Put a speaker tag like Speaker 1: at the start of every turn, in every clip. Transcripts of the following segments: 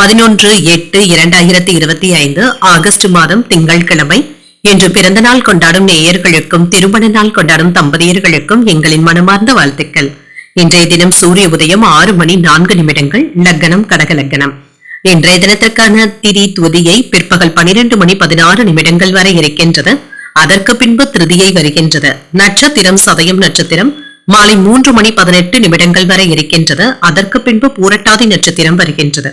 Speaker 1: பதினொன்று எட்டு இரண்டாயிரத்தி இருபத்தி ஐந்து ஆகஸ்ட் மாதம் திங்கட்கிழமை இன்று பிறந்த நாள் கொண்டாடும் நேயர்களுக்கும் திருமண நாள் கொண்டாடும் தம்பதியர்களுக்கும் எங்களின் மனமார்ந்த வாழ்த்துக்கள். இன்றைய தினம் சூரிய உதயம் ஆறு மணி நான்கு நிமிடங்கள் லக்னம் கடக லக்னம் இன்றைய தினத்திற்கான திதி துதியை பிற்பகல் பனிரெண்டு மணி பதினாறு நிமிடங்கள் வரை இருக்கின்றது. அதற்கு பின்பு திருதியை வருகின்றது. நட்சத்திரம் சதயம் நட்சத்திரம் மாலை மூன்று மணி பதினெட்டு நிமிடங்கள் வரை இருக்கின்றது. அதற்கு பின்பு பூரட்டாதி நட்சத்திரம் வருகின்றது.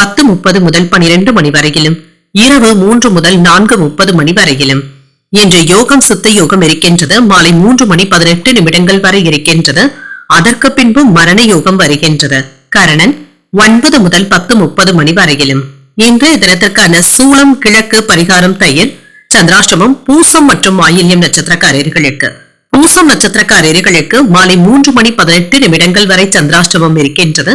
Speaker 1: பத்து முப்பது முதல் பனிரெண்டு மணி வரையிலும் இரவு மூன்று முதல் நான்கு முப்பது மணி வரையிலும். இன்று யோகம் சுத்த யோகம் இருக்கின்றது. மாலை மூன்று மணி பதினெட்டு நிமிடங்கள் வரை இருக்கின்றது. அதற்கு பின்பு மரண யோகம் வருகின்றது. கரணன் ஒன்பது முதல் பத்து முப்பது மணி வரையிலும். இன்றைய தினத்திற்கான சூளம் கிழக்கு பரிகாரம் தயிர் சந்திராஷ்டமம் பூசம் மற்றும் ஆயில்யம் நட்சத்திரக்காரர்களுக்கு. பூசம் நட்சத்திரக்காரர்களுக்கு மாலை மூன்று மணி பதினெட்டு நிமிடங்கள் வரை சந்திராஷ்டமம் இருக்கின்றது.